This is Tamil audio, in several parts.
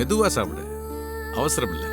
மெதுவா சாப்பிடு. அவசரம் இல்லை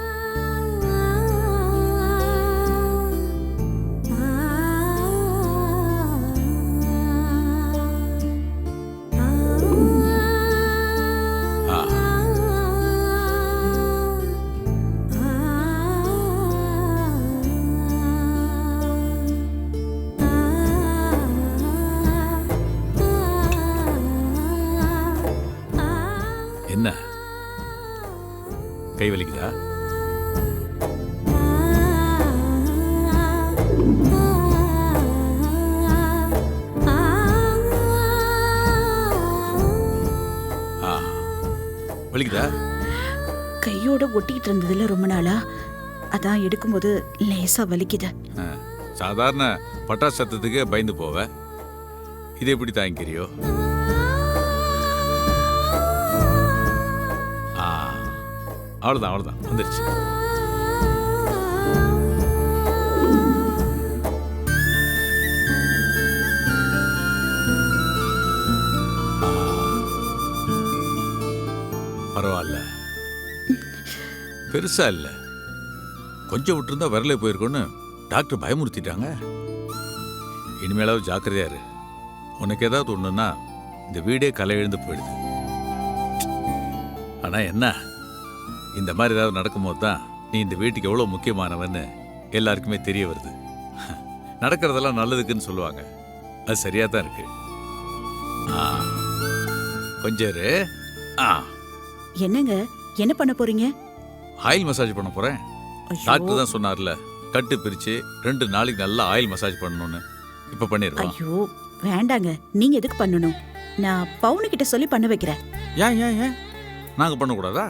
வலிக்குதா? கையோட ஒட்டிக்கிட்டு இருந்ததுல ரொம்ப நாளா? அதான் எடுக்கும்போது லேசா வலிக்குது. சாதாரண பட்டாசு சத்தத்துக்கே பயந்து போவ. இது எப்படி தாங்கிக்கிறியோ? அவ்வளோதான் அவ்வளோதான் வந்துருச்சு. பரவாயில்ல. பெருசா இல்லை. கொஞ்சம் விட்டுருந்தா விரலே போயிருக்கும்னு டாக்டர் பயமுறுத்திட்டாங்க. இனிமேலாவது ஜாக்கிரதையா இரு. உனக்கு ஏதாவது ஒன்றுன்னா இந்த வீடே கலை எழுந்து போயிடுது. ஆனா என்ன? இந்த மாதிரி ஏதாவது நடக்கும்போது தான் நீ இந்த வீட்டுக்கு எவ்வளோ முக்கியமானவன்னு எல்லாருக்குமே தெரிய வருது. நடக்கிறதெல்லாம் நல்லதுக்குன்னு சொல்லுவாங்க. அது சரியா தான் இருக்கு. ஆ. கொஞ்சம் ஆ. என்னங்க? என்ன பண்ண போறீங்க? ஆயில் மசாஜ் பண்ண போறேன். டாக்டர் தான் சொன்னார்ல கட்டு பிரிச்சு ரெண்டு நாளைக்கு நல்லா ஆயில் மசாஜ் பண்ணணும்னு. இப்ப பண்ணிடுவோம் ஐயோ வேண்டாங்க. நீங்க எதுக்கு பண்ணணும்? நான் பவுனு கிட்ட சொல்லி பண்ண வைக்கிறேன். ஏன் ஏன் ஏன்? நாங்க பண்ணக்கூடாதா?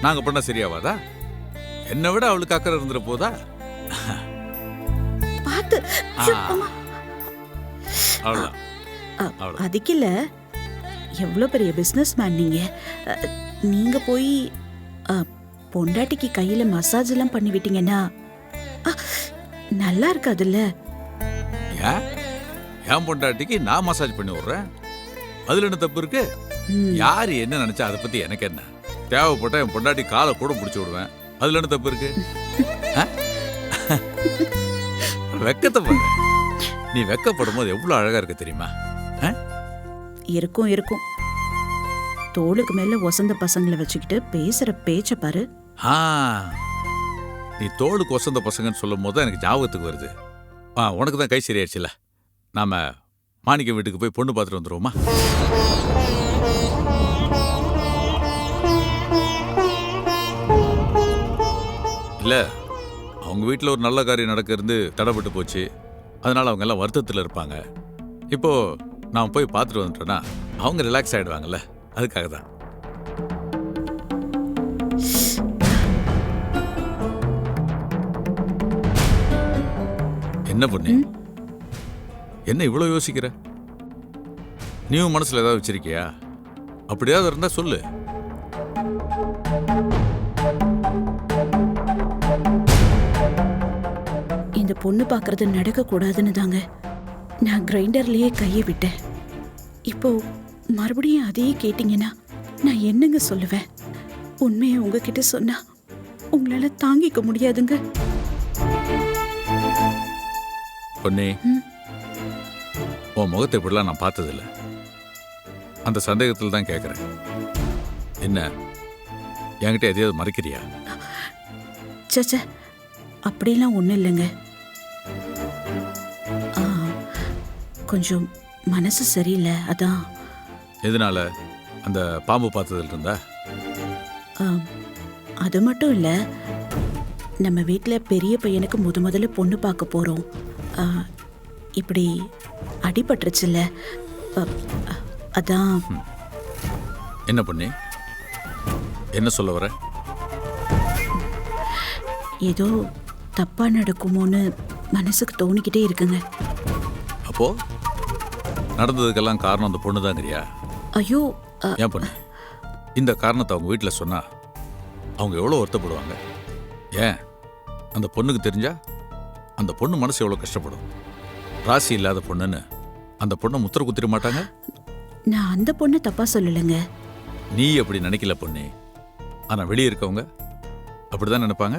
நாங்க பண்ணா சரியாவாதா? என்னை விட அவளுக்கு அக்கறை இருந்துட போதா? பார்த்து. ஐயோ, ஆ. அம்மா. அவ்வளவுதான். அ, அவ்வளவு. அதுக்கு இல்ல எவ்வளோ பெரிய பிஸ்னஸ் மேன் நீங்க? அ, நீங்க போய் பொண்டாட்டிக்கு கையில மசாஜ் எல்லாம் பண்ணி விட்டீங்கன்னா நல்லா இருக்காதுல்ல? என் பொண்டாட்டிக்கு நான் மசாஜ் பண்ணி விடுறேன். அதுல என்ன தப்பு இருக்கு? யாரு என்ன நினைச்சா அதை பத்தி எனக்கு என்ன? தேவைப்பட்டா என் பொண்டாட்டி காலை கூட பிடிச்சி விடுவேன். அதுல என்ன தப்பு இருக்கு? வெக்கத்தை பாரு. நீ வெக்கப்படும் போது எவ்வளவு அழகா இருக்கு தெரியுமா? இருக்கும் இருக்கும். தோளுக்கு மேல ஒசந்த பசங்களை வச்சுக்கிட்டு பேசுற பேச்ச பாரு. ஆ நீ தோளுக்கு ஒசந்த பசங்கன்னு சொல்லும் போது தான் எனக்கு ஞாபகத்துக்கு வருது. ஆ உனக்கு தான் கை சரியாச்சுல நாம மாணிக்க வீட்டுக்கு போய் பொண்ணு பார்த்துட்டு வந்துடுவோமா இல்ல அவங்க வீட்டில் ஒரு நல்ல காரியம் நடக்கிறது தடைப்பட்டு போச்சு. அதனால அவங்க எல்லாம் வருத்தத்தில் இருப்பாங்க. இப்போ நான் போய் பார்த்துட்டு வந்துட்டேன்னா அவங்க ரிலாக்ஸ் ஆயிடுவாங்கல்ல? அதுக்காக தான் என்ன பண்ணி? என்ன இவ்வளோ யோசிக்கிற? நீயும் மனசுல ஏதாவது வச்சிருக்கியா? அப்படியாவது இருந்தா சொல்லு. இந்த பொண்ணு பார்க்கறது நடக்க கூடாதுன்னு தாங்க. நான் கிரைண்டர்லயே கையை விட்டேன். இப்போ மறுபடியும் அதையே கேட்டிங்கன்னா நான் என்னங்க சொல்லுவேன்? உண்மையை உங்ககிட்ட சொன்னா உங்களால தாங்கிக்க முடியாதுங்க. பொன்னி. உன் முகத்தை இப்படிலாம் நான் பார்த்ததில்ல. அந்த சந்தேகத்தில் தான் கேட்குறேன் என்ன? என்கிட்ட எதையாவது மறைக்கிறியா? சச்ச அப்படியெல்லாம் ஒன்றும் இல்லைங்க. கொஞ்சம் மனசு சரியில்லை அதான். எதனால? அந்த பாம்பு பார்த்ததுல இருந்தா? அது மட்டும் இல்லை நம்ம வீட்டில் பெரிய பையனுக்கு முத முதல்ல பொண்ணு பார்க்க போகிறோம் இப்படி அடிபட்டுருச்சுல்ல அதான். என்ன பண்ணி? என்ன சொல்ல வர? ஏதோ தப்பாக நடக்குமோன்னு மனசுக்கு தோணிக்கிட்டே இருக்குங்க. அப்போ? நடந்ததுக்கெல்லாம் காரணம் அந்த பொண்ணு தாங்கிறியா ஐயோ ஏன் பொண்ணு? இந்த காரணத்தை அவங்க வீட்டில் சொன்னா அவங்க எவ்வளோ வருத்தப்படுவாங்க? ஏன்? அந்த பொண்ணுக்கு தெரிஞ்சா அந்த பொண்ணு மனசு எவ்வளோ கஷ்டப்படும்? ராசி இல்லாத பொண்ணுன்னு அந்த பொண்ணை முத்திர குத்திர மாட்டாங்க? நான் அந்த பொண்ணை தப்பாக சொல்லலைங்க. நீ அப்படி நினைக்கல பொண்ணு. ஆனா வெளியே இருக்கவங்க அப்படிதான் நினைப்பாங்க.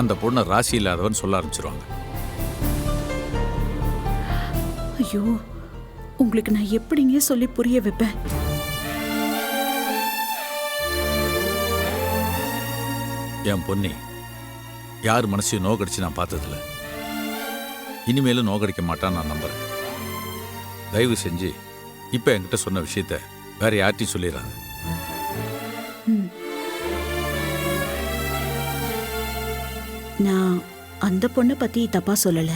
அந்த பொண்ணை ராசி இல்லாதவன் சொல்ல ஆரம்பிச்சிருவாங்க. ஐயோ உங்களுக்கு நான் எப்படிங்க சொல்லி புரிய வைப்பேன்? என் பொன்னி யார் மனசையும் நோக்கடிச்சு நான் பார்த்ததில்ல. இனிமேலும் நோக்கடிக்க மாட்டான்னு நான் நம்புறேன். தயவு செஞ்சு இப்போ என்கிட்ட சொன்ன விஷயத்த வேற யார்ட்டையும் சொல்லிடுறாங்க. நான் அந்த பொண்ணை பத்தி தப்பா சொல்லல.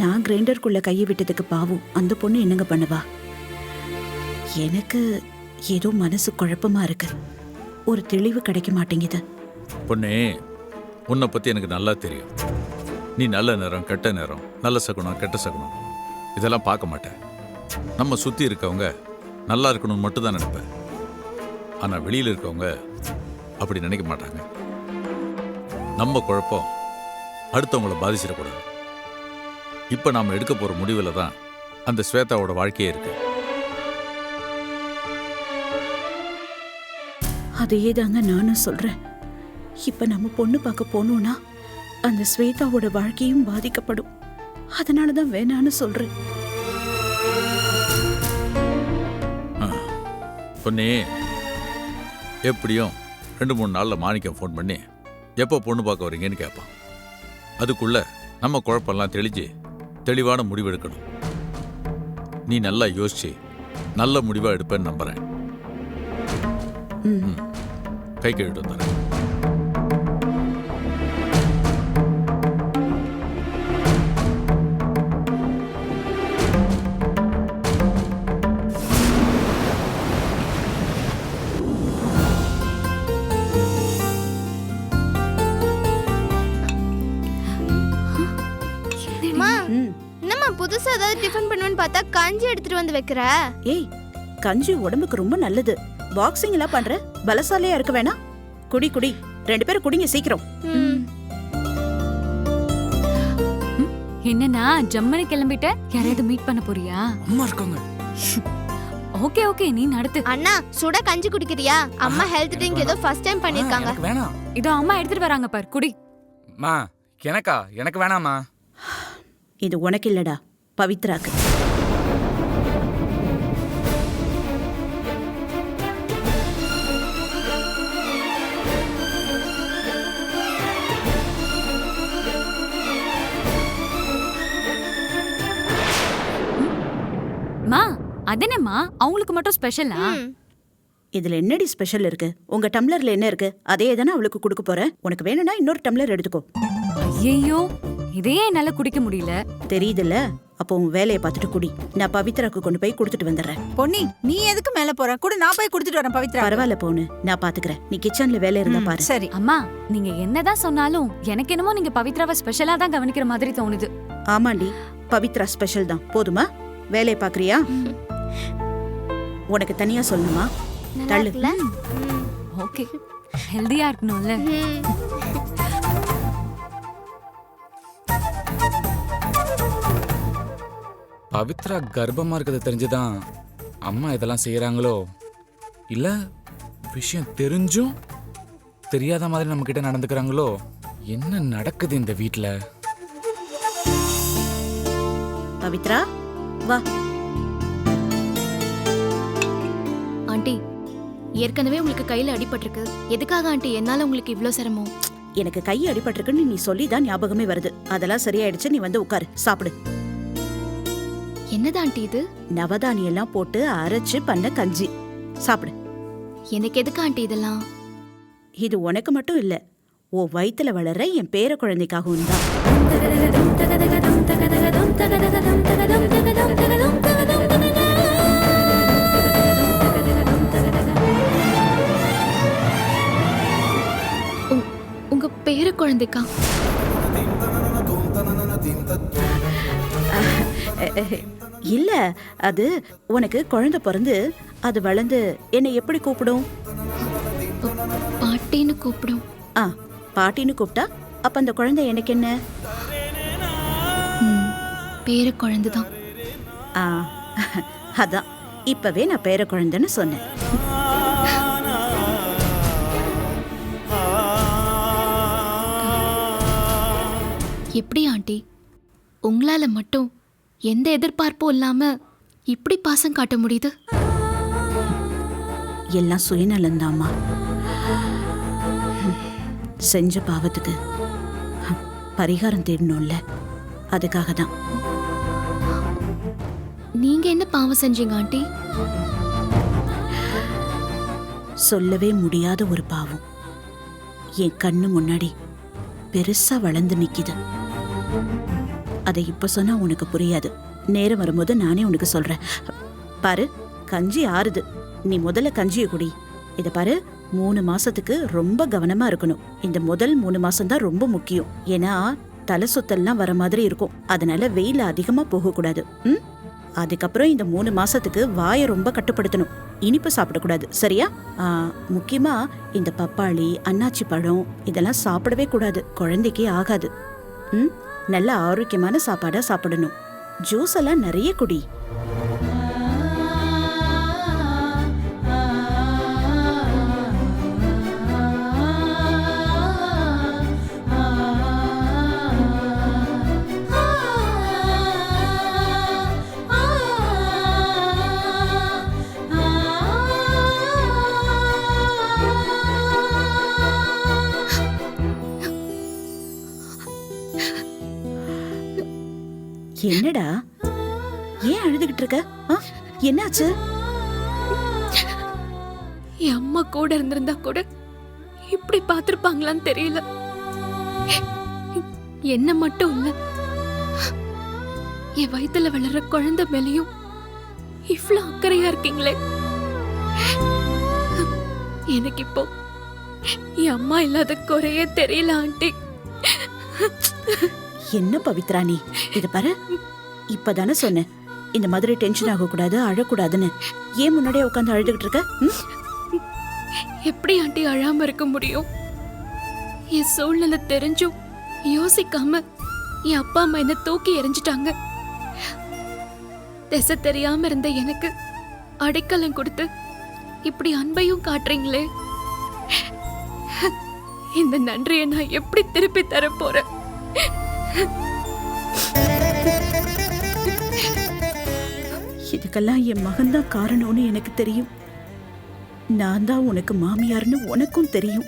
நான் கிரைண்டருக்குள்ள கையை விட்டதுக்கு பாவம். அந்த பொண்ணு என்னங்க பண்ணுவா? எனக்கு ஏதோ மனசு குழப்பமா இருக்கு. ஒரு தெளிவு கிடைக்க மாட்டேங்குது. பொண்ணே உன்னை பற்றி எனக்கு நல்லா தெரியும். நீ நல்ல நேரம் கெட்ட நேரம் நல்ல சகுனம் கெட்ட சகுனம். இதெல்லாம் பார்க்க மாட்டேன். நம்ம சுற்றி இருக்கவங்க நல்லா இருக்கணும்னு மட்டும் தான் நினைப்பேன் ஆனால் வெளியில் இருக்கவங்க அப்படி நினைக்க மாட்டாங்க. நம்ம குழப்பம் அடுத்தவங்கள பாதிச்சிடக்கூடாது. இப்போ நாம் எடுக்க போகிற முடிவில் தான் அந்த ஸ்வேதாவோட வாழ்க்கையே இருக்கு. அதையே தாங்க நானும் சொல்றேன். இப்ப நம்ம பொண்ணு பார்க்க போனோம்னா அந்த ஸ்வேதாவோட வாழ்க்கையும் பாதிக்கப்படும். அதனால தான் வேணான்னு சொல்றேன். பொண்ணே எப்படியும் ரெண்டு மூணு நாளில் மாணிக்கம் ஃபோன் பண்ணி எப்போ பொண்ணு பார்க்க வரீங்கன்னு கேட்பான் அதுக்குள்ள நம்ம குழப்பம்லாம் தெளிஞ்சு தெளிவான முடிவு எடுக்கணும் நீ நல்லா யோசிச்சு நல்ல முடிவாக எடுப்பேன்னு நம்புறேன். கை கழுவிட்டு வந்துடுறேன் பார்த்தா கஞ்சி எடுத்துட்டு வந்து வைக்கிற? ஏய் கஞ்சி உடம்புக்கு ரொம்ப நல்லது. பாக்ஸிங் எல்லாம் பண்ற? பலசாலியா இருக்க வேணாம் குடி குடி. ரெண்டு பேரும் குடிங்க சீக்கிரம். ம். என்னன்னா ஜம்மனு கிளம்பிட்ட? யாரையாவது மீட் பண்ண போறியா? அம்மா இருக்காங்க. ஓகே ஓகே நீ நடத்து. அண்ணா சுட கஞ்சி குடிக்கிறியா? அம்மா ஹெல்த் ட்ரிங்க் ஏதோ ஃபர்ஸ்ட் டைம் பண்ணிருக்காங்க. வேணாம். இதோ அம்மா எடுத்துட்டு வராங்க பார் குடி. மா எனக்கா? எனக்கு வேணாம்மா. இது உனக்கு இல்லடா பவித்ராக்கு. அதென்னம்மா? அவங்களுக்கு மட்டும் ஸ்பெஷலா. இதுல என்னடி ஸ்பெஷல் இருக்கு? உங்க டம்ளர்ல என்ன இருக்கு? அதே தானே அவளுக்கு கொடுக்க போறேன் உனக்கு வேணும்னா இன்னொரு டம்ளர் எடுத்துக்கோ. ஐயோ இதையே என்னால குடிக்க முடியல. தெரியுதுல்ல? அப்போ உன் வேலையை பார்த்துட்டு குடி. நான் பவித்ராக்கு கொண்டு போய் கொடுத்துட்டு வந்துடுறேன். பொன்னி நீ எதுக்கு மேல போற? கூட நான் போய் கொடுத்துட்டு வரேன் பவித்ரா. பரவாயில்ல போனு. நான் பாத்துக்கிறேன். நீ கிச்சன்ல வேலை இருந்தா பாரு. சரி. அம்மா நீங்க என்னதான் சொன்னாலும் எனக்கு என்னமோ நீங்க பவித்ராவை ஸ்பெஷலா தான் கவனிக்கிற மாதிரி தோணுது. ஆமாண்டி. பவித்ரா ஸ்பெஷல் தான். போதுமா? வேலையை பாக்குறியா? உனக்கு தனியா சொல்லணுமா? நல்லா தள்ளு. இருக்குல்ல? ம். ஓகே. ஹெல்தியா இருக்கணும்ல. பவித்ரா கர்ப்பமா இருக்கிறது தெரிஞ்சுதான் அம்மா இதெல்லாம் செய்யறாங்களோ இல்ல விஷயம் தெரிஞ்சும் தெரியாத மாதிரி நம்ம கிட்ட நடந்துக்கிறாங்களோ? என்ன நடக்குது இந்த வீட்ல? பவித்ரா வா. ஏற்கனவே உங்களுக்கு கையில அடிபட்டிருக்கு எதுக்காக ஆண்டி என்னால உங்களுக்கு இவ்ளோ சிரமம் எனக்கு கை அடிபட்டிருக்குன்னு நீ சொல்லி தான் ஞாபகமே வருது அதெல்லாம் சரியாயிடுச்சு நீ வந்து உட்காரு சாப்பிடு என்னது ஆண்டி இது நவதானியம் எல்லாம் போட்டு அரைச்சு பண்ண கஞ்சி சாப்பிடு எனக்கு எதுக்கு ஆண்டி இதெல்லாம் இது உனக்கு மட்டும் இல்ல ஓ வயித்துல வளர்ற என் பேர குழந்தைக்காகவும் தான் குழந்தைக்கா. இல்ல அது உனக்கு குழந்தை பிறந்து அது வளர்ந்து என்னை எப்படி கூப்பிடும்? பாட்டின்னு கூப்பிடும். ஆ பாட்டின்னு கூப்பிட்டா அப்ப அந்த குழந்தை எனக்கு என்ன? பேர குழந்தைதான். ஆ அதான். இப்பவே நான் பேர குழந்தைன்னு சொன்னேன். எப்படி ஆண்டி? உங்களால மட்டும் எந்த எதிர்பார்ப்பும் இல்லாம இப்படி பாசம் காட்ட முடியுது? எல்லாம் சுயநலந்தாம்மா செஞ்ச பாவத்துக்கு பரிகாரம் தேடணும்ல. அதுக்காக தான் நீங்க என்ன பாவம் செஞ்சீங்க ஆண்டி? சொல்லவே முடியாத ஒரு பாவம். என் கண்ணு முன்னாடி பெருசா வளர்ந்து நிக்குது. அதை இப்ப சொன்னா உனக்கு புரியாது. நேரம் வரும்போது நானே உனக்கு சொல்றேன். பாரு கஞ்சி ஆறுது. நீ முதல்ல கஞ்சியை குடி. இதை பாரு மூணு மாசத்துக்கு ரொம்ப கவனமா இருக்கணும். இந்த முதல் மூணு மாசம் தான் ரொம்ப முக்கியம். ஏன்னா தலை சுத்தல்லாம் வர மாதிரி இருக்கும். அதனால வெயில் அதிகமா போக கூடாது ம்? அதுக்கப்புறம் இந்த மூணு மாசத்துக்கு வாயை ரொம்ப கட்டுப்படுத்தணும். இனிப்பு சாப்பிடக்கூடாது. சரியா? முக்கியமா இந்த பப்பாளி அன்னாச்சி பழம் இதெல்லாம் சாப்பிடவே கூடாது. குழந்தைக்கே ஆகாது. ம்? நல்ல ஆரோக்கியமான சாப்பாடா சாப்பிடணும். ஜூஸ் எல்லாம் நிறைய குடி. என்னடா? ஏன் அழுதுகிட்டு இருக்க? என்னாச்சு? என் அம்மா கூட இருந்திருந்தா கூட இப்படி பார்த்திருப்பாங்களான்னு தெரியல. என்ன மட்டும் இல்ல. என் வயித்துல வளர்ற குழந்தை மேலையும் இவ்ளோ அக்கறையா இருக்கீங்களே. எனக்கு இப்போ என் அம்மா இல்லாத குறையே தெரியல ஆண்டி. என்ன பவித்ரா நீ? இதை பாரு. இப்பதானே சொன்னேன் இந்த மாதிரி டென்ஷன் ஆக கூடாது அழக்கூடாதுன்னு. ஏன் முன்னாடியே உட்காந்து அழுதுகிட்டு இருக்க? ம்? எப்படி ஆண்டி அழாம இருக்க முடியும்? என் சூழ்நிலை தெரிஞ்சும் யோசிக்காம என் அப்பா அம்மா என்ன தூக்கி எறிஞ்சிட்டாங்க. திசை தெரியாம இருந்த எனக்கு அடைக்கலம் கொடுத்து இப்படி அன்பையும் காட்டுறீங்களே. இந்த நன்றியை நான் எப்படி திருப்பி தர போறேன்? இதுக்கெல்லாம் என் மகன்தான் காரணம்னு எனக்கு தெரியும். நான் தான் உனக்கு மாமியார்னு உனக்கும் தெரியும்.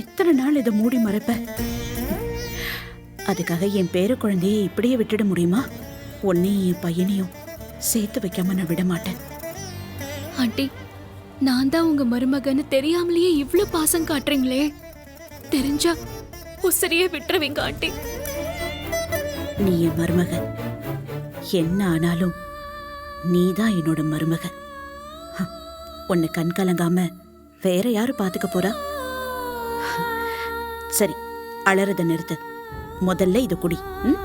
எத்தனை நாள் இதை மூடி மறைப்ப? அதுக்காக என் பேர குழந்தையை இப்படியே விட்டுட முடியுமா? உன்னையும் என் பையனையும் சேர்த்து வைக்காம நான் விட மாட்டேன். ஆண்டி நான் தான் உங்க மருமகன்னு தெரியாமலேயே இவ்வளவு பாசம் காட்டுறீங்களே. தெரிஞ்சா உசிரியே விட்டுருவீங்க ஆண்டி. நீ என் மருமக என்ன ஆனாலும் நீ தான் என்னோட மருமக ஹ, உன்னை கண் கலங்காம வேற யாரு பாத்துக்க போறா? சரி அலறத நிறுத்து. முதல்ல இது குடி. ம்?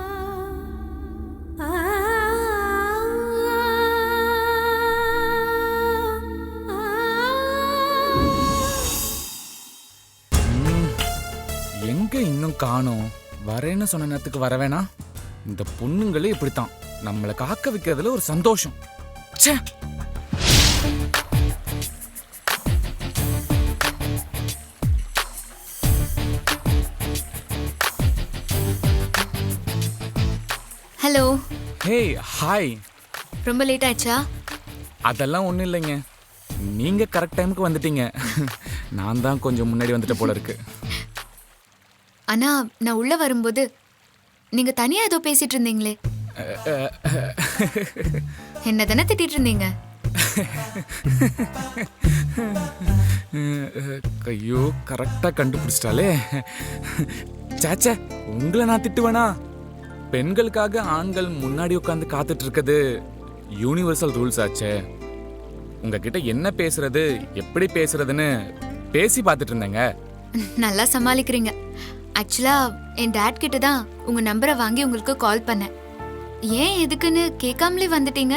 எங்க இன்னும் காணோம்? வரேன்னு சொன்ன நேரத்துக்கு வர வேணாம். இந்த பொண்ணுங்களே இப்படித்தான். நம்மளை காக்க வைக்கிறதுல ஒரு சந்தோஷம். ச்சே! ஹலோ ஹே ஹாய் ரொம்ப லேட் ஆயிடுச்சா? அதெல்லாம் ஒன்றும் இல்லைங்க. நீங்க கரெக்ட் டைமுக்கு வந்துட்டீங்க. நான் தான் கொஞ்சம் முன்னாடி வந்துட்ட போல இருக்கு. ஆனா நான் உள்ள வரும்போது நீங்க தனியா ஏதோ பேசிட்டு இருந்தீங்களே. என்ன தானே திட்டிட்டு இருந்தீங்க? ஐயோ கரெக்டா கண்டுபிடிச்சிட்டாலே சாச்சா உங்களை நான் திட்டுவேனா? பெண்களுக்காக ஆண்கள் முன்னாடி உட்காந்து காத்துட்டு இருக்குது யூனிவர்சல் ரூல்ஸ் ஆச்சே. உங்ககிட்ட என்ன பேசுறது எப்படி பேசுறதுன்னு பேசி பார்த்துட்டு இருந்தேங்க. நல்லா சமாளிக்கிறீங்க. ஆக்சுவலா என் டேட் கிட்ட தான் உங்க நம்பரை வாங்கி உங்களுக்கு கால் பண்ணேன். ஏன் எதுக்குன்னு கேட்காமலே வந்துட்டீங்க?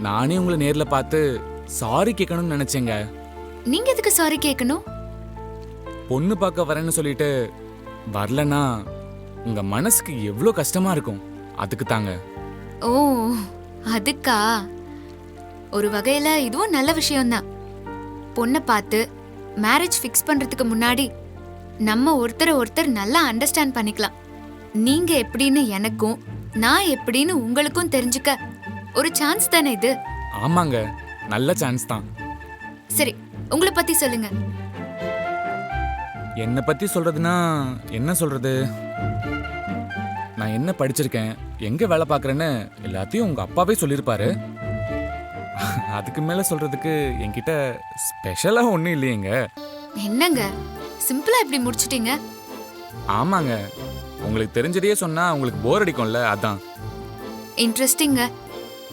நானே உங்களை நேர்ல பார்த்து சாரி கேட்கணும்னு நினைச்சேங்க. நீங்க எதுக்கு சாரி கேட்கணும்? பொண்ணு பார்க்க வரேன்னு சொல்லிட்டு வரலனா உங்க மனசுக்கு எவ்வளோ கஷ்டமா இருக்கும்? அதுக்கு தாங்க. ஓ அதுக்கா? ஒரு வகையில இதுவும் நல்ல விஷயம்தான். பொண்ணை பார்த்து மேரேஜ் ஃபிக்ஸ் பண்றதுக்கு முன்னாடி நம்ம ஒருத்தரை ஒருத்தர் நல்லா அண்டர்ஸ்டாண்ட் பண்ணிக்கலாம். நீங்க எப்படின்னு எனக்கும் நான் எப்படின்னு உங்களுக்கும் தெரிஞ்சுக்க ஒரு சான்ஸ் தானே இது? ஆமாங்க நல்ல சான்ஸ் தான். சரி உங்களை பத்தி சொல்லுங்க. என்னை பத்தி சொல்றதுன்னா என்ன சொல்றது? நான் என்ன படிச்சிருக்கேன் எங்க வேலை பார்க்கறேன்னு எல்லாத்தையும் உங்க அப்பாவே சொல்லியிருப்பாரு. அதுக்கு மேல சொல்றதுக்கு என்கிட்ட ஸ்பெஷலா ஒன்றும் இல்லையேங்க. என்னங்க? சிம்பிளா இப்படி முடிச்சிட்டீங்க? ஆமாங்க. உங்களுக்கு தெரிஞ்சதையே சொன்னா உங்களுக்கு போர் அடிக்கும்ல அதான். இன்ட்ரெஸ்டிங்க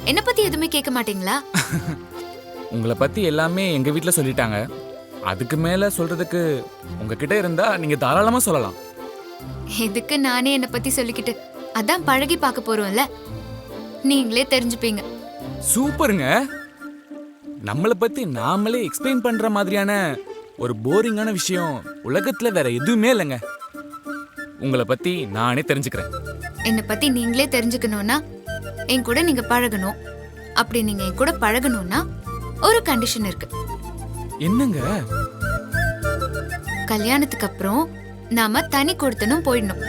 என்ன பத்தி எதுவுமே கேட்க மாட்டீங்களா? உங்களை பத்தி எல்லாமே எங்க வீட்ல சொல்லிட்டாங்க. அதுக்கு மேல சொல்றதுக்கு உங்ககிட்ட இருந்தா நீங்க தாராளமா சொல்லலாம். எதுக்கு நானே என்ன பத்தி சொல்லிக்கிட்டு? அதான் பழகி பார்க்க போறோம்ல. நீங்களே தெரிஞ்சுப்பீங்க. சூப்பருங்க. நம்மளை பத்தி நாமளே எக்ஸ்பிளைன் பண்ற மாதிரியான ஒரு போரிங்கான விஷயம் உலகத்துல வேற எதுவுமே இல்லைங்க. உங்களை பத்தி நானே தெரிஞ்சுக்கிறேன். என்னை பத்தி நீங்களே தெரிஞ்சுக்கணும்னா என் கூட நீங்க பழகணும். அப்படி நீங்க என் கூட பழகணும்னா ஒரு கண்டிஷன் இருக்கு. என்னங்க? கல்யாணத்துக்கு அப்புறம் நாம தனி கொடுத்தனும் போயிடணும்.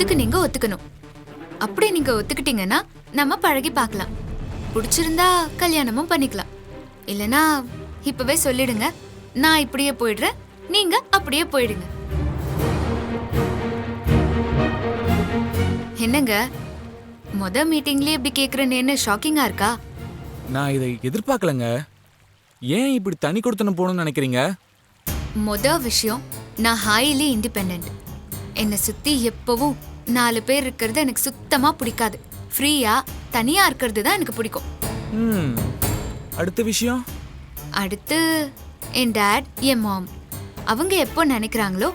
அதுக்கு நீங்க ஒத்துக்கணும். அப்படி நீங்க ஒத்துக்கிட்டீங்கன்னா நம்ம பழகி பார்க்கலாம். பிடிச்சிருந்தா கல்யாணமும் பண்ணிக்கலாம். இல்லனா இப்பவே சொல்லிடுங்க. நான் இப்படியே போயிடுறேன். நீங்க அப்படியே போயிடுங்க. என்னங்க? முத மீட்டிங்லயே இப்படி கேக்குறேன்னு ஷாக்கிங்கா இருக்கா? நான் இதை எதிர்பார்க்கலங்க. ஏன் இப்படி தனி கொடுத்தனம் போகணும்னு நினைக்கிறீங்க? முத விஷயம் நான் ஹைலி இண்டிபெண்ட் என்னை சுத்தி எப்பவும் நாலு பேர் இருக்கிறது எனக்கு சுத்தமா பிடிக்காது. ஃப்ரீயா தனியா இருக்கிறது தான் எனக்கு பிடிக்கும். ம். அடுத்த விஷயம்? அடுத்து என் டேட் என் மாம் அவங்க எப்போ நினைக்கிறாங்களோ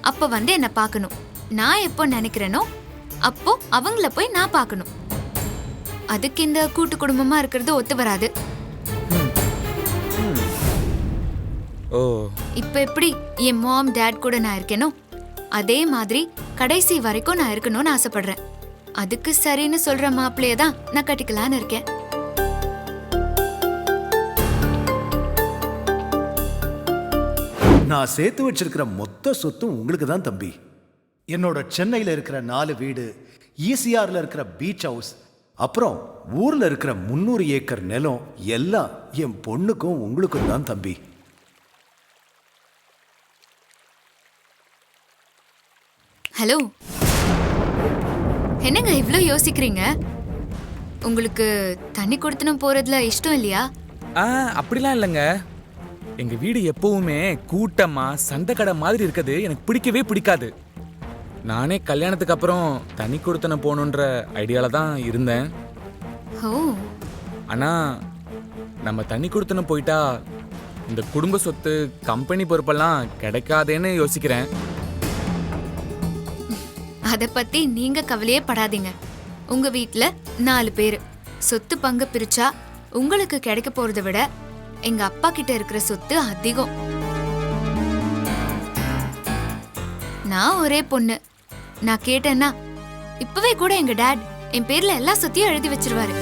அப்போ வந்து என்னை பார்க்கணும். நான் எப்போ நினைக்கிறேனோ அப்போ அவங்கள போய் நான் பார்க்கணும். அதுக்கு இந்த கூட்டு குடும்பமா இருக்கிறது ஒத்து வராது. இப்போ எப்படி என் மாம் டேட் கூட நான் இருக்கேனோ அதே மாதிரி கடைசி வரைக்கும் நான் இருக்கணும்னு ஆசைப்படுறேன். அதுக்கு சரின்னு சொல்ற மாப்பிள்ளைய தான் நான் கட்டிக்கலான்னு இருக்கேன். நான் சேர்த்து வச்சிருக்கிற மொத்த சொத்தும் உங்களுக்கு தான் தம்பி. என்னோட சென்னையில் இருக்கிற நாலு வீடு ஈசிஆரில் இருக்கிற பீச் ஹவுஸ் அப்புறம் ஊரில் இருக்கிற முந்நூறு ஏக்கர் நிலம் எல்லாம் என் பொண்ணுக்கும் உங்களுக்கும் தான் தம்பி. ஹலோ. என்னங்க இவ்ளோ யோசிக்கிறீங்க? உங்களுக்கு தண்ணி கொடுத்தனும் போறதுல இஷ்டம் இல்லையா? ஆ அப்படிலாம் இல்லைங்க. எங்க வீடு எப்பவுமே கூட்டமா சண்டை கடை மாதிரி இருக்கிறது எனக்கு பிடிக்கவே பிடிக்காது. நானே கல்யாணத்துக்கு அப்புறம் தனி கொடுத்தன போகணுன்ற ஐடியால தான் இருந்தேன். ஓ. ஆனா நம்ம தனி கொடுத்தன போயிட்டா இந்த குடும்ப சொத்து கம்பெனி பொறுப்பெல்லாம் கிடைக்காதேன்னு யோசிக்கிறேன். அதை பத்தி நீங்க கவலையே படாதீங்க. உங்க வீட்ல நாலு பேர். சொத்து பங்கு பிரிச்சா உங்களுக்கு கிடைக்க போறதை விட எங்க அப்பா கிட்ட இருக்கிற சொத்து அதிகம். நான் ஒரே பொண்ணு. நான் கேட்டேன்னா இப்பவே கூட எங்க டேட் என் பேர்ல எல்லா சொத்தையும் எழுதி வச்சிருவாரு.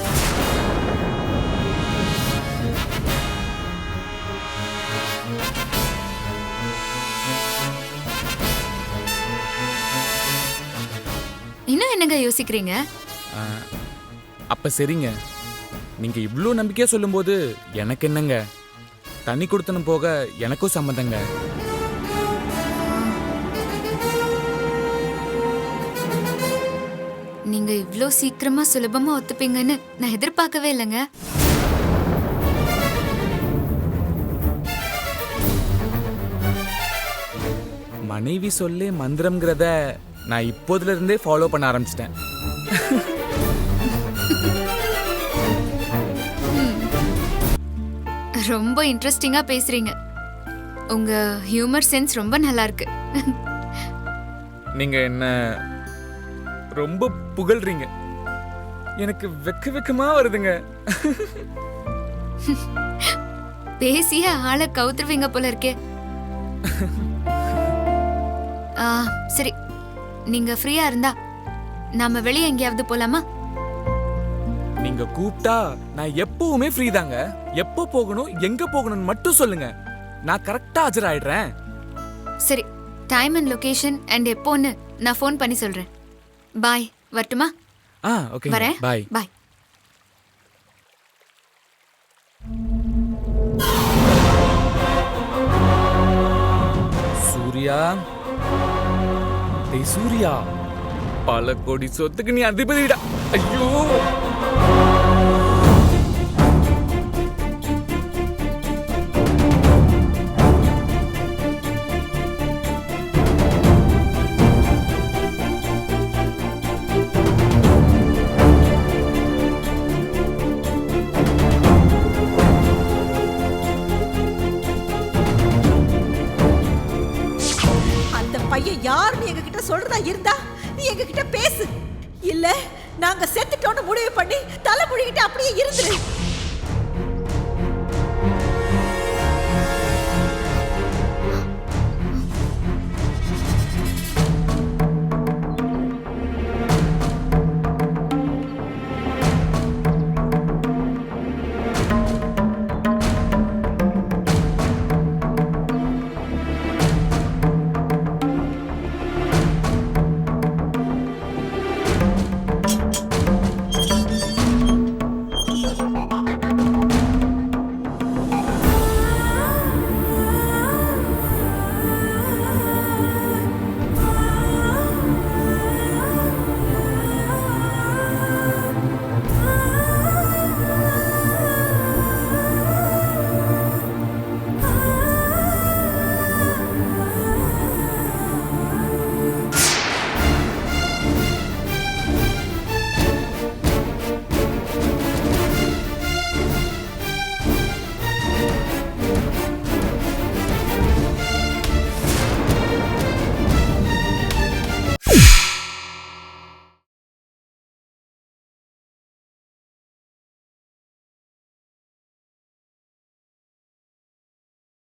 இன்னும் என்னங்க யோசிக்கிறீங்க? அப்ப சரிங்க. நீங்க இவ்ளோ நம்பிக்கையா சொல்லும்போது எனக்கு என்னங்க? தனி கொடுத்தனம் போக எனக்கும் சம்மந்தங்க. நீங்க இவ்ளோ சீக்கிரமா சுலபமா ஒத்துப்பீங்கன்னு நான் எதிர்பார்க்கவே இல்லைங்க. மனைவி சொல்லே மந்திரம்ங்கிறத நான் இப்போதுல இருந்தே ஃபாலோ பண்ண ஆரம்பிச்சிட்டேன். ரொம்ப இன்ட்ரெஸ்டிங்கா பேசுறீங்க. உங்க ஹியூமர் சென்ஸ் ரொம்ப நல்லா இருக்கு நீங்க என்ன ரொம்ப புகழ்றீங்க. எனக்கு வெக்க வெக்கமா வருதுங்க. பேசிய ஆளை கவுத்துருவீங்க போல இருக்கே. ஆ, சரி. நீங்க ஃப்ரீயா இருந்தா நாம வெளியே எங்கேயாவது போலாமா? நீங்க கூப்பிட்டா நான் எப்பவுமே ஃப்ரீ தாங்க. எப்போ போகணும் எங்க போகணும்னு மட்டும் சொல்லுங்க. நான் கரெக்டா ஆஜராயிடுறேன். சரி டைம் அண்ட் லொகேஷன் அண்ட் எப்போன்னு நான் ஃபோன் பண்ணி சொல்றேன். பாய் வரட்டுமா? ஆ ஓகே வரேன். பாய் பாய் சூர்யா? டேய் சூர்யா. பல கோடி சொத்துக்கு நீ அதிபதிடா. ஐயோ. யாருன்னு எங்ககிட்ட சொல்றதா இருந்தா நீ எங்ககிட்ட பேசு. இல்ல நாங்க செத்துட்டோம்னு முடிவு பண்ணி தலை முடிக்கிட்டு அப்படியே இருந்துரு.